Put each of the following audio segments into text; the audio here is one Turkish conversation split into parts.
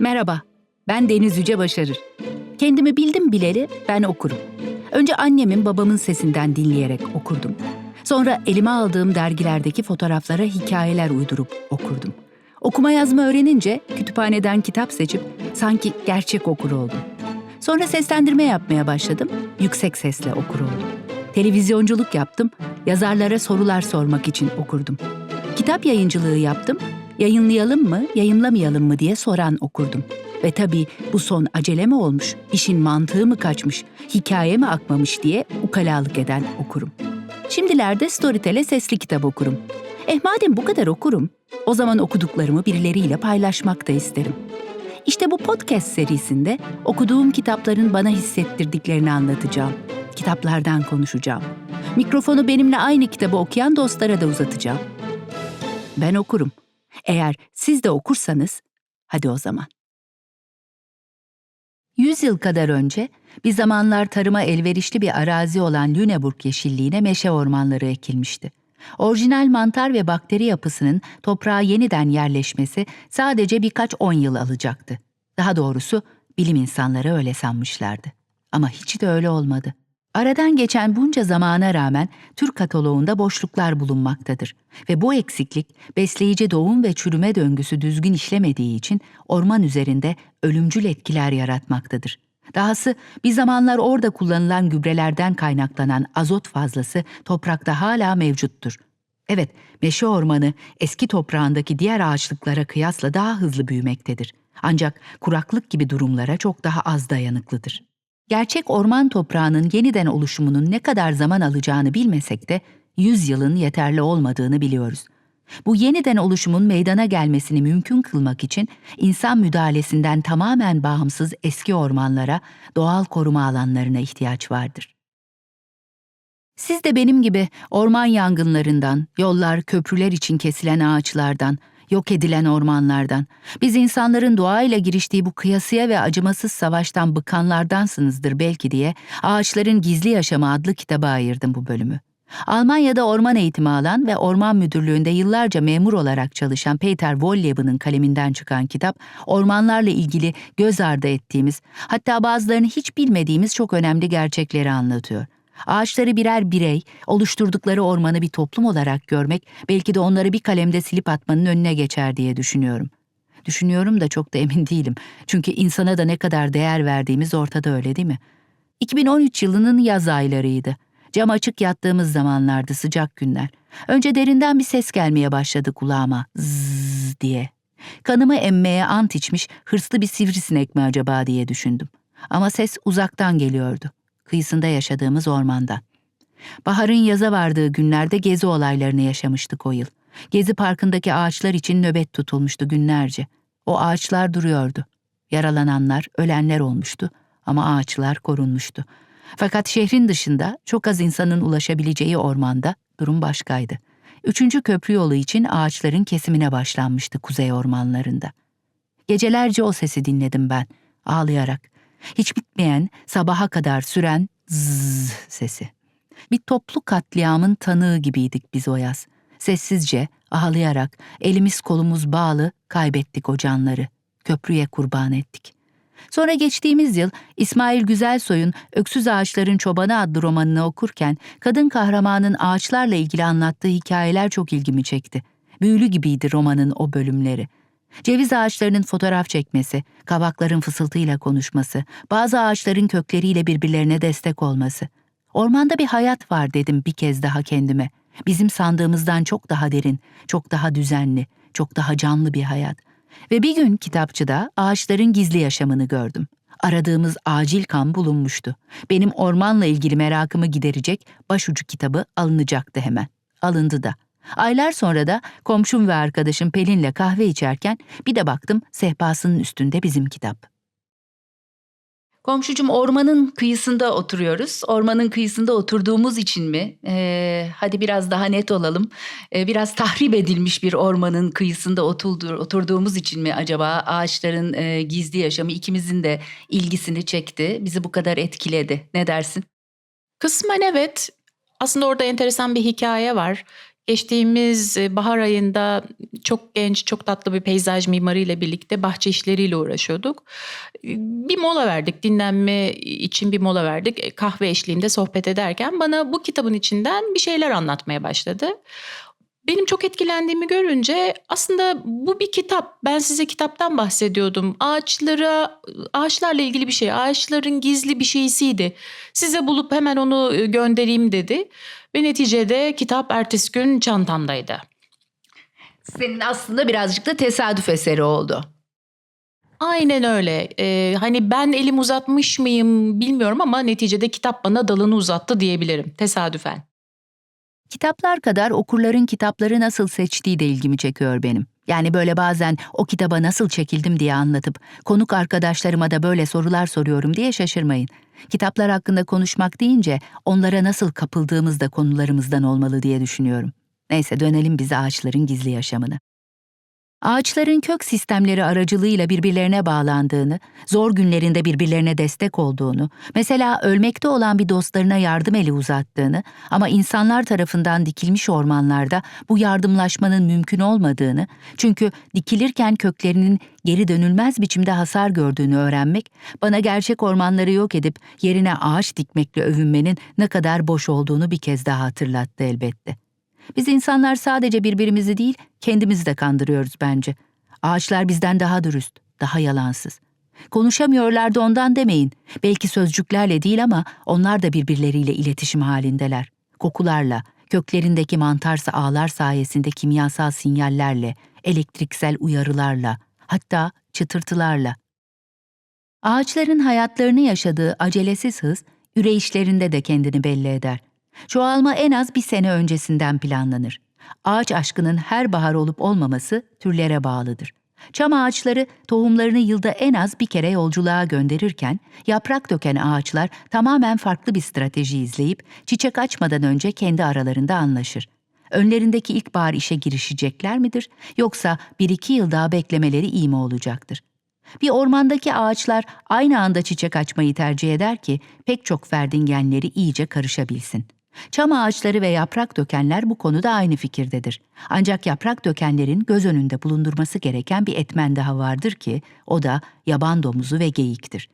Merhaba, ben Deniz Yüce Başarır. Kendimi bildim bileli ben okurum. Önce annemin babamın sesinden dinleyerek okurdum. Sonra elime aldığım dergilerdeki fotoğraflara hikayeler uydurup okurdum. Okuma yazma öğrenince kütüphaneden kitap seçip sanki gerçek okur oldum. Sonra seslendirme yapmaya başladım, yüksek sesle okur oldum. Televizyonculuk yaptım, yazarlara sorular sormak için okurdum. Kitap yayıncılığı yaptım, yayınlayalım mı, yayınlamayalım mı diye soran okurdum. Ve tabii bu son acele mi olmuş, işin mantığı mı kaçmış, hikaye mi akmamış diye ukalalık eden okurum. Şimdilerde Storytel'e sesli kitap okurum. Eh madem bu kadar okurum, o zaman okuduklarımı birileriyle paylaşmak da isterim. İşte bu podcast serisinde okuduğum kitapların bana hissettirdiklerini anlatacağım. Kitaplardan konuşacağım. Mikrofonu benimle aynı kitabı okuyan dostlara da uzatacağım. Ben okurum. Eğer siz de okursanız, hadi o zaman. Yüz yıl kadar önce bir zamanlar tarıma elverişli bir arazi olan Lüneburg yeşilliğine meşe ormanları ekilmişti. Orijinal mantar ve bakteri yapısının toprağa yeniden yerleşmesi sadece birkaç on yıl alacaktı. Daha doğrusu bilim insanları öyle sanmışlardı. Ama hiç de öyle olmadı. Aradan geçen bunca zamana rağmen Türk kataloğunda boşluklar bulunmaktadır ve bu eksiklik besleyici doğum ve çürüme döngüsü düzgün işlemediği için orman üzerinde ölümcül etkiler yaratmaktadır. Dahası bir zamanlar orada kullanılan gübrelerden kaynaklanan azot fazlası toprakta hala mevcuttur. Evet, meşe ormanı eski toprağındaki diğer ağaçlıklara kıyasla daha hızlı büyümektedir. Ancak kuraklık gibi durumlara çok daha az dayanıklıdır. Gerçek orman toprağının yeniden oluşumunun ne kadar zaman alacağını bilmesek de 100 yılın yeterli olmadığını biliyoruz. Bu yeniden oluşumun meydana gelmesini mümkün kılmak için insan müdahalesinden tamamen bağımsız eski ormanlara, doğal koruma alanlarına ihtiyaç vardır. Siz de benim gibi orman yangınlarından, yollar, köprüler için kesilen ağaçlardan, yok edilen ormanlardan, biz insanların doğayla giriştiği bu kıyasıya ve acımasız savaştan bıkanlardansınızdır belki diye Ağaçların Gizli Yaşamı adlı kitaba ayırdım bu bölümü. Almanya'da orman eğitimi alan ve orman müdürlüğünde yıllarca memur olarak çalışan Peter Wolleb'in kaleminden çıkan kitap, ormanlarla ilgili göz ardı ettiğimiz, hatta bazılarını hiç bilmediğimiz çok önemli gerçekleri anlatıyor. Ağaçları birer birey, oluşturdukları ormanı bir toplum olarak görmek belki de onları bir kalemde silip atmanın önüne geçer diye düşünüyorum. Düşünüyorum da çok da emin değilim. Çünkü insana da ne kadar değer verdiğimiz ortada öyle değil mi? 2013 yılının yaz aylarıydı. Cam açık yattığımız zamanlardı sıcak günler. Önce derinden bir ses gelmeye başladı kulağıma. Zzz diye. Kanımı emmeye ant içmiş hırslı bir sivrisinek mi acaba diye düşündüm. Ama ses uzaktan geliyordu. Kıyısında yaşadığımız ormandan. Baharın yaza vardığı günlerde gezi olaylarını yaşamıştık o yıl. Gezi parkındaki ağaçlar için nöbet tutulmuştu günlerce. O ağaçlar duruyordu. Yaralananlar, ölenler olmuştu ama ağaçlar korunmuştu. Fakat şehrin dışında çok az insanın ulaşabileceği ormanda durum başkaydı. Üçüncü köprü yolu için ağaçların kesimine başlanmıştı kuzey ormanlarında. Gecelerce o sesi dinledim ben, ağlayarak. Hiç bitmeyen, sabaha kadar süren zzz sesi. Bir toplu katliamın tanığı gibiydik biz o yaz. Sessizce, ağlayarak, elimiz kolumuz bağlı kaybettik o canları. Köprüye kurban ettik. Sonra geçtiğimiz yıl İsmail Güzelsoy'un Öksüz Ağaçların Çobanı adlı romanını okurken kadın kahramanın ağaçlarla ilgili anlattığı hikayeler çok ilgimi çekti. Büyülü gibiydi romanın o bölümleri. Ceviz ağaçlarının fotoğraf çekmesi, kavakların fısıltıyla konuşması, bazı ağaçların kökleriyle birbirlerine destek olması. Ormanda bir hayat var dedim bir kez daha kendime. Bizim sandığımızdan çok daha derin, çok daha düzenli, çok daha canlı bir hayat. Ve bir gün kitapçıda ağaçların gizli yaşamını gördüm. Aradığımız acil kan bulunmuştu. Benim ormanla ilgili merakımı giderecek başucu kitabı alınacaktı hemen. Alındı da. Aylar sonra da komşum ve arkadaşım Pelin'le kahve içerken bir de baktım sehpasının üstünde bizim kitap. Komşucum ormanın kıyısında oturuyoruz. Ormanın kıyısında oturduğumuz için mi? Ee, hadi biraz daha net olalım. Ee, biraz tahrip edilmiş bir ormanın kıyısında oturdu, oturduğumuz için mi acaba ağaçların e, gizli yaşamı ikimizin de ilgisini çekti, bizi bu kadar etkiledi? Ne dersin? Kısmen evet. Aslında orada enteresan bir hikaye var. Geçtiğimiz e, bahar ayında çok genç, çok tatlı bir peyzaj mimarıyla birlikte bahçe işleriyle uğraşıyorduk. E, Bir mola verdik, dinlenme için bir mola verdik. E, Kahve eşliğinde sohbet ederken bana bu kitabın içinden bir şeyler anlatmaya başladı. Benim çok etkilendiğimi görünce aslında bu bir kitap. Ben size kitaptan bahsediyordum. Ağaçlara, ağaçlarla ilgili bir şey. Ağaçların gizli bir şeysiydi. Size bulup hemen onu göndereyim dedi. Ve neticede kitap ertesi gün çantamdaydı. Senin aslında birazcık da tesadüf eseri oldu. Aynen öyle. Ee, hani ben elim uzatmış mıyım bilmiyorum ama neticede kitap bana dalını uzattı diyebilirim tesadüfen. Kitaplar kadar okurların kitapları nasıl seçtiği de ilgimi çekiyor benim. Yani böyle bazen o kitaba nasıl çekildim diye anlatıp konuk arkadaşlarıma da böyle sorular soruyorum diye şaşırmayın. Kitaplar hakkında konuşmak deyince onlara nasıl kapıldığımız da konularımızdan olmalı diye düşünüyorum. Neyse dönelim biz ağaçların gizli yaşamına. Ağaçların kök sistemleri aracılığıyla birbirlerine bağlandığını, zor günlerinde birbirlerine destek olduğunu, mesela ölmekte olan bir dostlarına yardım eli uzattığını ama insanlar tarafından dikilmiş ormanlarda bu yardımlaşmanın mümkün olmadığını, çünkü dikilirken köklerinin geri dönülmez biçimde hasar gördüğünü öğrenmek, bana gerçek ormanları yok edip yerine ağaç dikmekle övünmenin ne kadar boş olduğunu bir kez daha hatırlattı elbette. Biz insanlar sadece birbirimizi değil, kendimizi de kandırıyoruz bence. Ağaçlar bizden daha dürüst, daha yalansız. Konuşamıyorlar da ondan demeyin. Belki sözcüklerle değil ama onlar da birbirleriyle iletişim halindeler. Kokularla, köklerindeki mantarsa ağlar sayesinde kimyasal sinyallerle, elektriksel uyarılarla, hatta çıtırtılarla. Ağaçların hayatlarını yaşadığı acelesiz hız, üreyişlerinde de kendini belli eder. Çoğalma en az bir sene öncesinden planlanır. Ağaç aşkının her bahar olup olmaması türlere bağlıdır. Çam ağaçları tohumlarını yılda en az bir kere yolculuğa gönderirken, yaprak döken ağaçlar tamamen farklı bir strateji izleyip çiçek açmadan önce kendi aralarında anlaşır. Önlerindeki ilkbahar işe girişecekler midir yoksa bir iki yıl daha beklemeleri iyi mi olacaktır? Bir ormandaki ağaçlar aynı anda çiçek açmayı tercih eder ki pek çok ferdin genleri iyice karışabilsin. Çam ağaçları ve yaprak dökenler bu konuda aynı fikirdedir. Ancak yaprak dökenlerin göz önünde bulundurması gereken bir etmen daha vardır ki o da yaban domuzu ve geyiktir.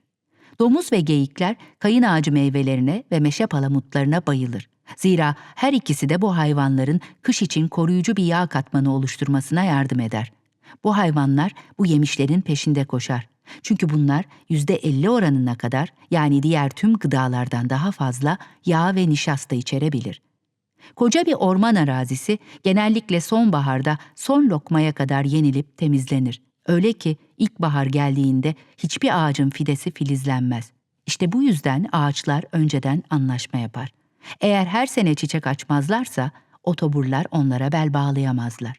Domuz ve geyikler kayın ağacı meyvelerine ve meşe palamutlarına bayılır. Zira her ikisi de bu hayvanların kış için koruyucu bir yağ katmanı oluşturmasına yardım eder. Bu hayvanlar bu yemişlerin peşinde koşar. Çünkü bunlar %50 oranına kadar yani diğer tüm gıdalardan daha fazla yağ ve nişasta içerebilir. Koca bir orman arazisi genellikle sonbaharda son lokmaya kadar yenilip temizlenir. Öyle ki ilkbahar geldiğinde hiçbir ağacın fidesi filizlenmez. İşte bu yüzden ağaçlar önceden anlaşma yapar. Eğer her sene çiçek açmazlarsa otoburlar onlara bel bağlayamazlar.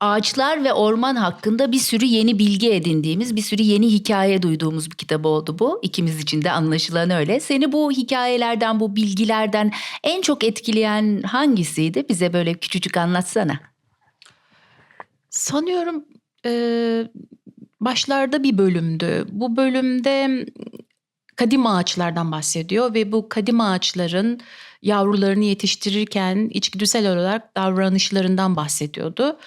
Ağaçlar ve orman hakkında bir sürü yeni bilgi edindiğimiz, bir sürü yeni hikaye duyduğumuz bir kitap oldu bu. İkimiz için de anlaşılan öyle. Seni bu hikayelerden, bu bilgilerden en çok etkileyen hangisiydi? Bize böyle küçücük anlatsana. Sanıyorum e, başlarda bir bölümdü. Bu bölümde kadim ağaçlardan bahsediyor ve bu kadim ağaçların yavrularını yetiştirirken içgüdüsel olarak davranışlarından bahsediyordu.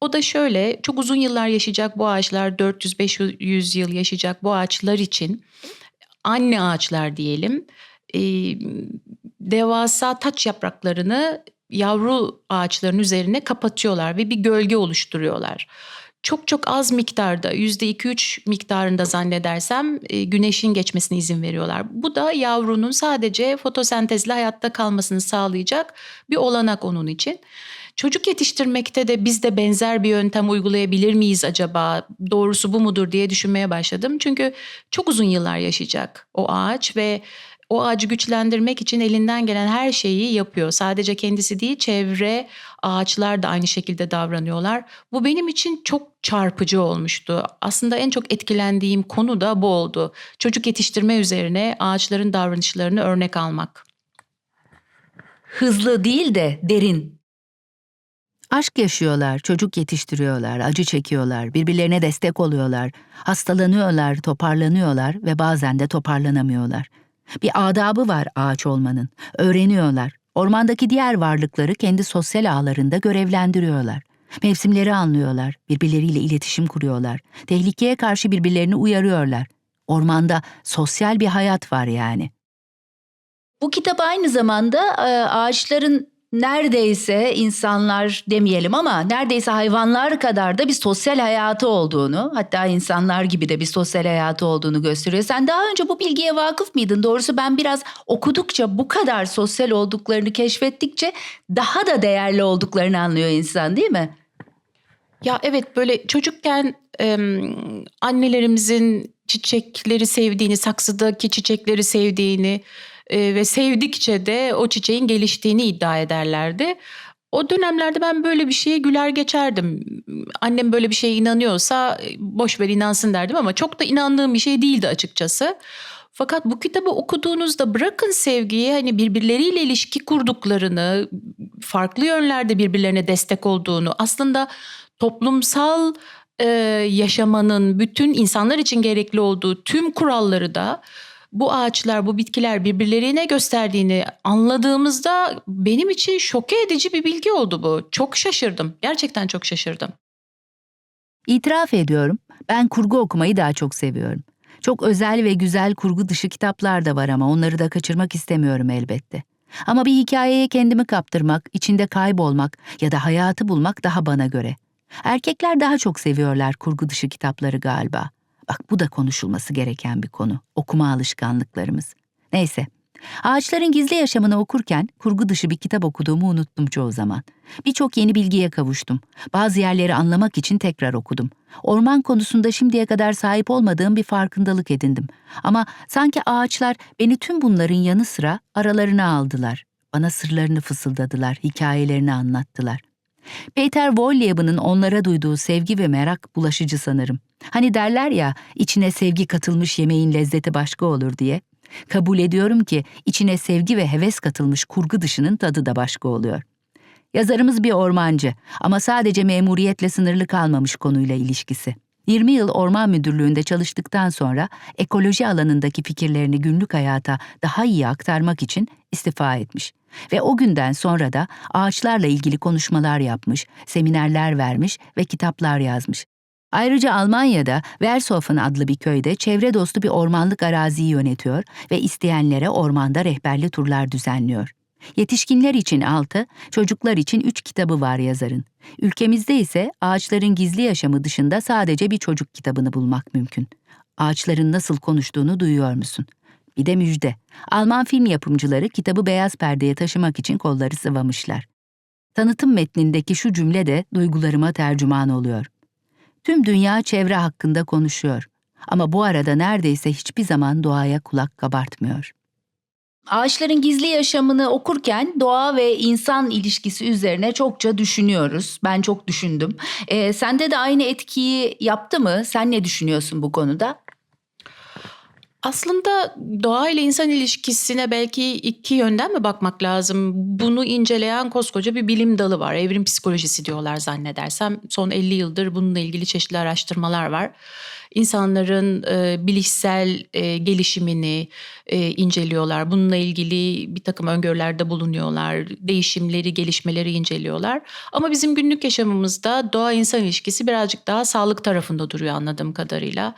O da şöyle çok uzun yıllar yaşayacak bu ağaçlar 400-500 yıl yaşayacak bu ağaçlar için anne ağaçlar diyelim e, devasa taç yapraklarını yavru ağaçların üzerine kapatıyorlar ve bir gölge oluşturuyorlar. Çok çok az miktarda %2-3 miktarında zannedersem e, güneşin geçmesine izin veriyorlar. Bu da yavrunun sadece fotosentezle hayatta kalmasını sağlayacak bir olanak onun için. Çocuk yetiştirmekte de biz de benzer bir yöntem uygulayabilir miyiz acaba? Doğrusu bu mudur diye düşünmeye başladım. Çünkü çok uzun yıllar yaşayacak o ağaç ve o ağacı güçlendirmek için elinden gelen her şeyi yapıyor. Sadece kendisi değil, çevre, ağaçlar da aynı şekilde davranıyorlar. Bu benim için çok çarpıcı olmuştu. Aslında en çok etkilendiğim konu da bu oldu. Çocuk yetiştirme üzerine ağaçların davranışlarını örnek almak. Hızlı değil de derin. Aşk yaşıyorlar, çocuk yetiştiriyorlar, acı çekiyorlar, birbirlerine destek oluyorlar, hastalanıyorlar, toparlanıyorlar ve bazen de toparlanamıyorlar. Bir adabı var ağaç olmanın. Öğreniyorlar, Ormandaki diğer varlıkları kendi sosyal ağlarında görevlendiriyorlar. Mevsimleri anlıyorlar, birbirleriyle iletişim kuruyorlar, tehlikeye karşı birbirlerini uyarıyorlar. Ormanda sosyal bir hayat var yani. Bu kitap aynı zamanda e, ağaçların neredeyse insanlar demeyelim ama neredeyse hayvanlar kadar da bir sosyal hayatı olduğunu hatta insanlar gibi de bir sosyal hayatı olduğunu gösteriyor. Sen daha önce bu bilgiye vakıf mıydın? Doğrusu ben biraz okudukça bu kadar sosyal olduklarını keşfettikçe daha da değerli olduklarını anlıyor insan değil mi? Ya evet böyle çocukken em, annelerimizin çiçekleri sevdiğini, saksıdaki çiçekleri sevdiğini e, ve sevdikçe de o çiçeğin geliştiğini iddia ederlerdi. O dönemlerde ben böyle bir şeye güler geçerdim. Annem böyle bir şeye inanıyorsa e, boş ver inansın derdim ama çok da inandığım bir şey değildi açıkçası. Fakat bu kitabı okuduğunuzda bırakın sevgiyi hani birbirleriyle ilişki kurduklarını, farklı yönlerde birbirlerine destek olduğunu, aslında toplumsal e, yaşamanın bütün insanlar için gerekli olduğu tüm kuralları da bu ağaçlar, bu bitkiler birbirlerine gösterdiğini anladığımızda benim için şoke edici bir bilgi oldu bu. Çok şaşırdım. Gerçekten çok şaşırdım. İtiraf ediyorum, ben kurgu okumayı daha çok seviyorum. Çok özel ve güzel kurgu dışı kitaplar da var ama onları da kaçırmak istemiyorum elbette. Ama bir hikayeye kendimi kaptırmak, içinde kaybolmak ya da hayatı bulmak daha bana göre. Erkekler daha çok seviyorlar kurgu dışı kitapları galiba. Bak bu da konuşulması gereken bir konu. Okuma alışkanlıklarımız. Neyse. Ağaçların gizli yaşamını okurken kurgu dışı bir kitap okuduğumu unuttum çoğu zaman. Birçok yeni bilgiye kavuştum. Bazı yerleri anlamak için tekrar okudum. Orman konusunda şimdiye kadar sahip olmadığım bir farkındalık edindim. Ama sanki ağaçlar beni tüm bunların yanı sıra aralarına aldılar. Bana sırlarını fısıldadılar, hikayelerini anlattılar. Peter Wohlleben onlara duyduğu sevgi ve merak bulaşıcı sanırım. Hani derler ya, içine sevgi katılmış yemeğin lezzeti başka olur diye. Kabul ediyorum ki içine sevgi ve heves katılmış kurgu dışının tadı da başka oluyor. Yazarımız bir ormancı ama sadece memuriyetle sınırlı kalmamış konuyla ilişkisi. 20 yıl orman müdürlüğünde çalıştıktan sonra ekoloji alanındaki fikirlerini günlük hayata daha iyi aktarmak için istifa etmiş. Ve o günden sonra da ağaçlarla ilgili konuşmalar yapmış, seminerler vermiş ve kitaplar yazmış. Ayrıca Almanya'da Vershofen adlı bir köyde çevre dostu bir ormanlık araziyi yönetiyor ve isteyenlere ormanda rehberli turlar düzenliyor. Yetişkinler için altı, çocuklar için üç kitabı var yazarın. Ülkemizde ise ağaçların gizli yaşamı dışında sadece bir çocuk kitabını bulmak mümkün. Ağaçların nasıl konuştuğunu duyuyor musun? Bir de müjde. Alman film yapımcıları kitabı beyaz perdeye taşımak için kolları sıvamışlar. Tanıtım metnindeki şu cümle de duygularıma tercüman oluyor. Tüm dünya çevre hakkında konuşuyor. Ama bu arada neredeyse hiçbir zaman doğaya kulak kabartmıyor. Ağaçların gizli yaşamını okurken doğa ve insan ilişkisi üzerine çokça düşünüyoruz. Ben çok düşündüm. Ee, sende de aynı etkiyi yaptı mı? Sen ne düşünüyorsun bu konuda? Aslında doğa ile insan ilişkisine belki iki yönden mi bakmak lazım? Bunu inceleyen koskoca bir bilim dalı var. Evrim psikolojisi diyorlar zannedersem. Son 50 yıldır bununla ilgili çeşitli araştırmalar var. İnsanların e, bilişsel e, gelişimini e, inceliyorlar. Bununla ilgili bir takım öngörülerde bulunuyorlar. Değişimleri, gelişmeleri inceliyorlar. Ama bizim günlük yaşamımızda doğa-insan ilişkisi birazcık daha sağlık tarafında duruyor anladığım kadarıyla.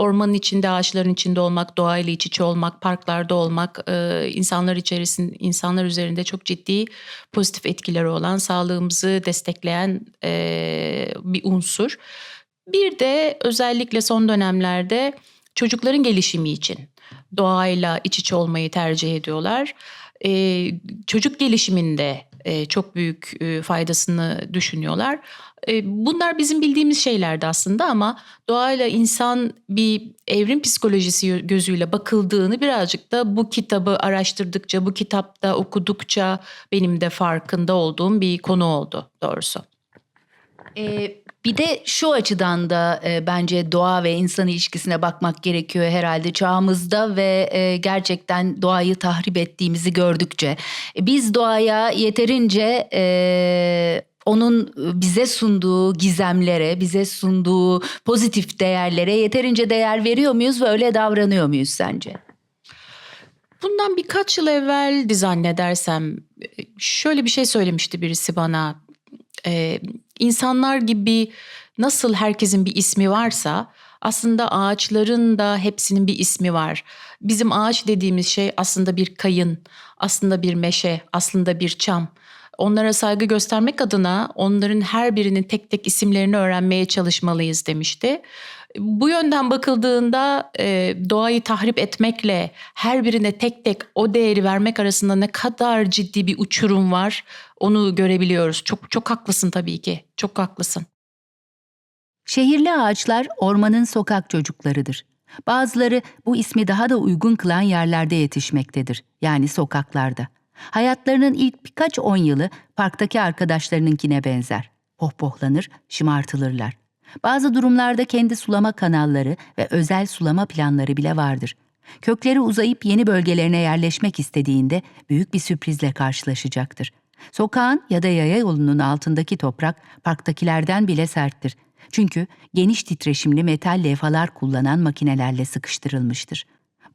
Ormanın içinde, ağaçların içinde olmak, doğayla iç içe olmak, parklarda olmak, e, insanlar içerisinde, insanlar üzerinde çok ciddi pozitif etkileri olan, sağlığımızı destekleyen e, bir unsur. Bir de özellikle son dönemlerde çocukların gelişimi için doğayla iç içe olmayı tercih ediyorlar. E, çocuk gelişiminde e, çok büyük e, faydasını düşünüyorlar. E, bunlar bizim bildiğimiz şeylerdi aslında ama doğayla insan bir evrim psikolojisi gözüyle bakıldığını birazcık da bu kitabı araştırdıkça, bu kitapta okudukça benim de farkında olduğum bir konu oldu doğrusu. Ee, bir de şu açıdan da e, bence doğa ve insan ilişkisine bakmak gerekiyor herhalde çağımızda ve e, gerçekten doğayı tahrip ettiğimizi gördükçe. E, biz doğaya yeterince e, onun bize sunduğu gizemlere, bize sunduğu pozitif değerlere yeterince değer veriyor muyuz ve öyle davranıyor muyuz sence? Bundan birkaç yıl evveldi zannedersem şöyle bir şey söylemişti birisi bana. Ee, insanlar gibi nasıl herkesin bir ismi varsa aslında ağaçların da hepsinin bir ismi var. Bizim ağaç dediğimiz şey aslında bir kayın, aslında bir meşe, aslında bir çam. Onlara saygı göstermek adına onların her birinin tek tek isimlerini öğrenmeye çalışmalıyız demişti. Bu yönden bakıldığında e, doğayı tahrip etmekle her birine tek tek o değeri vermek arasında ne kadar ciddi bir uçurum var onu görebiliyoruz. Çok çok haklısın tabii ki. Çok haklısın. Şehirli ağaçlar ormanın sokak çocuklarıdır. Bazıları bu ismi daha da uygun kılan yerlerde yetişmektedir, yani sokaklarda. Hayatlarının ilk birkaç on yılı parktaki arkadaşlarınınkine benzer. Pohpohlanır, şımartılırlar. Bazı durumlarda kendi sulama kanalları ve özel sulama planları bile vardır. Kökleri uzayıp yeni bölgelerine yerleşmek istediğinde büyük bir sürprizle karşılaşacaktır. Sokağın ya da yaya yolunun altındaki toprak parktakilerden bile serttir. Çünkü geniş titreşimli metal levhalar kullanan makinelerle sıkıştırılmıştır.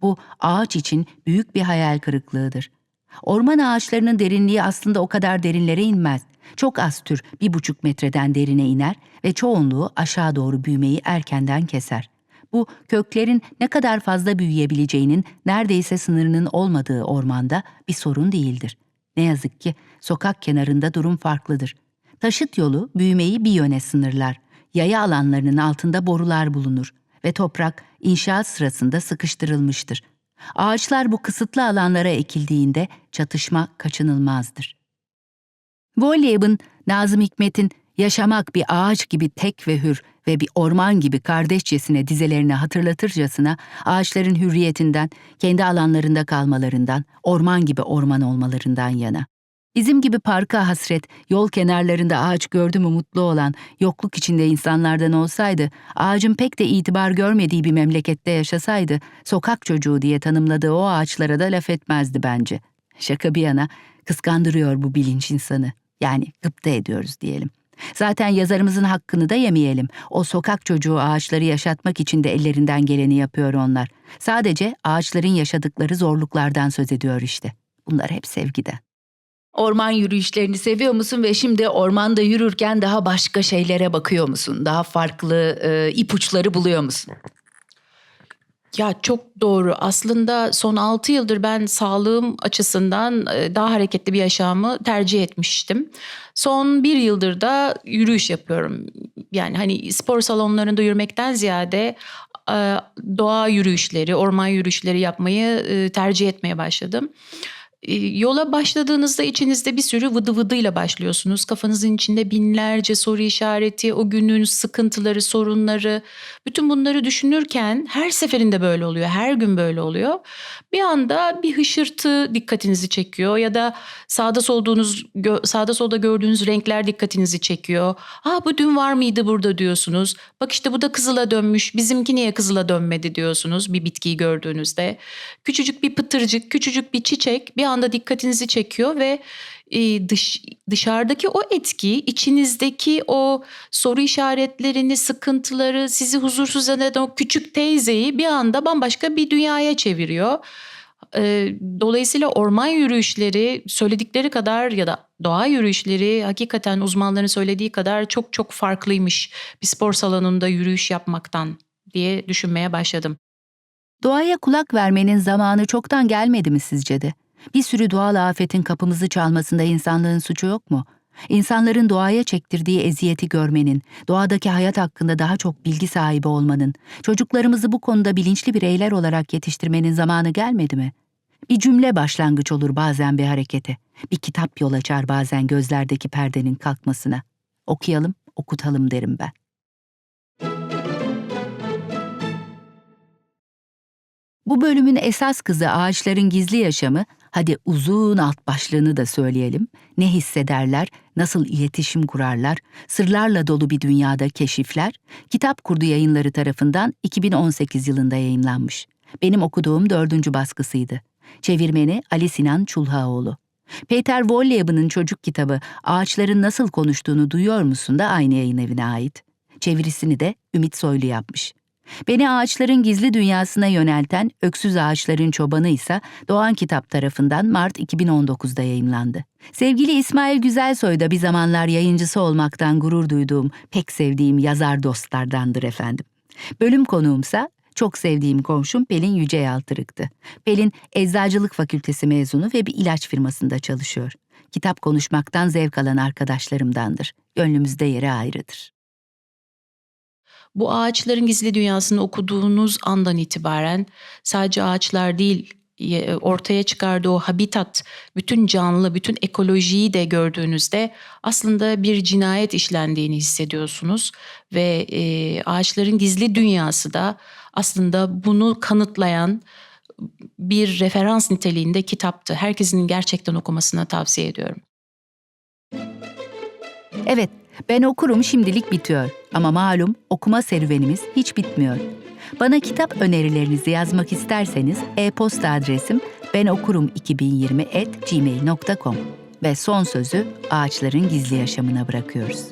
Bu ağaç için büyük bir hayal kırıklığıdır. Orman ağaçlarının derinliği aslında o kadar derinlere inmez. Çok az tür bir buçuk metreden derine iner ve çoğunluğu aşağı doğru büyümeyi erkenden keser. Bu köklerin ne kadar fazla büyüyebileceğinin neredeyse sınırının olmadığı ormanda bir sorun değildir. Ne yazık ki sokak kenarında durum farklıdır. Taşıt yolu büyümeyi bir yöne sınırlar. Yaya alanlarının altında borular bulunur ve toprak inşaat sırasında sıkıştırılmıştır. Ağaçlar bu kısıtlı alanlara ekildiğinde çatışma kaçınılmazdır. Volley'in, Nazım Hikmet'in yaşamak bir ağaç gibi tek ve hür ve bir orman gibi kardeşçesine dizelerini hatırlatırcasına ağaçların hürriyetinden, kendi alanlarında kalmalarından, orman gibi orman olmalarından yana. Bizim gibi parka hasret, yol kenarlarında ağaç gördü mü mutlu olan, yokluk içinde insanlardan olsaydı, ağacın pek de itibar görmediği bir memlekette yaşasaydı, sokak çocuğu diye tanımladığı o ağaçlara da laf etmezdi bence. Şaka bir yana, kıskandırıyor bu bilinç insanı. Yani gıpta ediyoruz diyelim. Zaten yazarımızın hakkını da yemeyelim. O sokak çocuğu ağaçları yaşatmak için de ellerinden geleni yapıyor onlar. Sadece ağaçların yaşadıkları zorluklardan söz ediyor işte. Bunlar hep sevgiden. Orman yürüyüşlerini seviyor musun ve şimdi ormanda yürürken daha başka şeylere bakıyor musun? Daha farklı e, ipuçları buluyor musun? Ya çok doğru. Aslında son 6 yıldır ben sağlığım açısından e, daha hareketli bir yaşamı tercih etmiştim. Son bir yıldır da yürüyüş yapıyorum. Yani hani spor salonlarında yürümekten ziyade e, doğa yürüyüşleri, orman yürüyüşleri yapmayı e, tercih etmeye başladım. E, Yola başladığınızda içinizde bir sürü vıdı vıdıyla başlıyorsunuz. Kafanızın içinde binlerce soru işareti, o günün sıkıntıları, sorunları. Bütün bunları düşünürken her seferinde böyle oluyor. Her gün böyle oluyor. Bir anda bir hışırtı dikkatinizi çekiyor ya da sağda solduğunuz sağda solda gördüğünüz renkler dikkatinizi çekiyor. Aa bu dün var mıydı burada diyorsunuz. Bak işte bu da kızıla dönmüş. Bizimki niye kızıla dönmedi diyorsunuz bir bitkiyi gördüğünüzde. Küçücük bir pıtırcık, küçücük bir çiçek bir anda dikkatinizi çekiyor ve e, dış dışarıdaki o etki içinizdeki o soru işaretlerini, sıkıntıları, sizi huzursuz eden o küçük teyzeyi bir anda bambaşka bir dünyaya çeviriyor. E, Dolayısıyla orman yürüyüşleri söyledikleri kadar ya da doğa yürüyüşleri hakikaten uzmanların söylediği kadar çok çok farklıymış bir spor salonunda yürüyüş yapmaktan diye düşünmeye başladım. Doğaya kulak vermenin zamanı çoktan gelmedi mi sizce de? Bir sürü doğal afetin kapımızı çalmasında insanlığın suçu yok mu? İnsanların doğaya çektirdiği eziyeti görmenin, doğadaki hayat hakkında daha çok bilgi sahibi olmanın, çocuklarımızı bu konuda bilinçli bireyler olarak yetiştirmenin zamanı gelmedi mi? Bir cümle başlangıç olur bazen bir harekete. Bir kitap yol açar bazen gözlerdeki perdenin kalkmasına. Okuyalım, okutalım derim ben. Bu bölümün esas kızı ağaçların gizli yaşamı, hadi uzun alt başlığını da söyleyelim. Ne hissederler, nasıl iletişim kurarlar, sırlarla dolu bir dünyada keşifler, Kitap Kurdu yayınları tarafından 2018 yılında yayımlanmış. Benim okuduğum dördüncü baskısıydı. Çevirmeni Ali Sinan Çulhaoğlu. Peter Wolleb'in çocuk kitabı Ağaçların Nasıl Konuştuğunu Duyuyor musun da aynı yayın evine ait. Çevirisini de Ümit Soylu yapmış. Beni ağaçların gizli dünyasına yönelten Öksüz Ağaçların Çobanı ise Doğan Kitap tarafından Mart 2019'da yayımlandı. Sevgili İsmail Güzelsoy da bir zamanlar yayıncısı olmaktan gurur duyduğum, pek sevdiğim yazar dostlardandır efendim. Bölüm konuğumsa çok sevdiğim komşum Pelin Yüce Yaltırık'tı. Pelin Eczacılık Fakültesi mezunu ve bir ilaç firmasında çalışıyor. Kitap konuşmaktan zevk alan arkadaşlarımdandır. Gönlümüzde yeri ayrıdır. Bu ağaçların gizli dünyasını okuduğunuz andan itibaren sadece ağaçlar değil ye- ortaya çıkardığı o habitat, bütün canlı, bütün ekolojiyi de gördüğünüzde aslında bir cinayet işlendiğini hissediyorsunuz ve e, ağaçların gizli dünyası da aslında bunu kanıtlayan bir referans niteliğinde kitaptı. Herkesin gerçekten okumasını tavsiye ediyorum. Evet, ben okurum şimdilik bitiyor ama malum okuma serüvenimiz hiç bitmiyor. Bana kitap önerilerinizi yazmak isterseniz e-posta adresim benokurum2020@gmail.com ve son sözü ağaçların gizli yaşamına bırakıyoruz.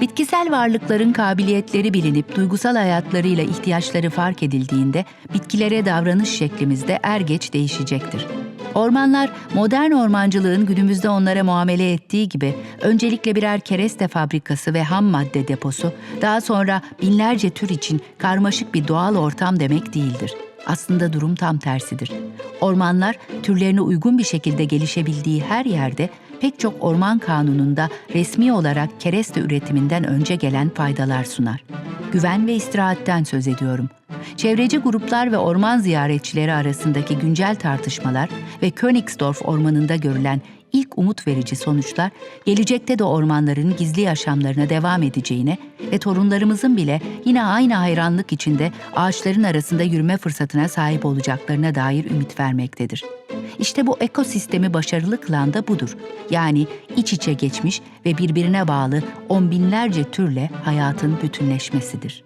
Bitkisel varlıkların kabiliyetleri bilinip duygusal hayatlarıyla ihtiyaçları fark edildiğinde bitkilere davranış şeklimiz de er geç değişecektir. Ormanlar modern ormancılığın günümüzde onlara muamele ettiği gibi öncelikle birer kereste fabrikası ve ham madde deposu, daha sonra binlerce tür için karmaşık bir doğal ortam demek değildir. Aslında durum tam tersidir. Ormanlar türlerine uygun bir şekilde gelişebildiği her yerde pek çok orman kanununda resmi olarak kereste üretiminden önce gelen faydalar sunar. Güven ve istirahatten söz ediyorum. Çevreci gruplar ve orman ziyaretçileri arasındaki güncel tartışmalar ve Königsdorf ormanında görülen ilk umut verici sonuçlar gelecekte de ormanların gizli yaşamlarına devam edeceğine ve torunlarımızın bile yine aynı hayranlık içinde ağaçların arasında yürüme fırsatına sahip olacaklarına dair ümit vermektedir. İşte bu ekosistemi başarılı kılan da budur. Yani iç içe geçmiş ve birbirine bağlı on binlerce türle hayatın bütünleşmesidir.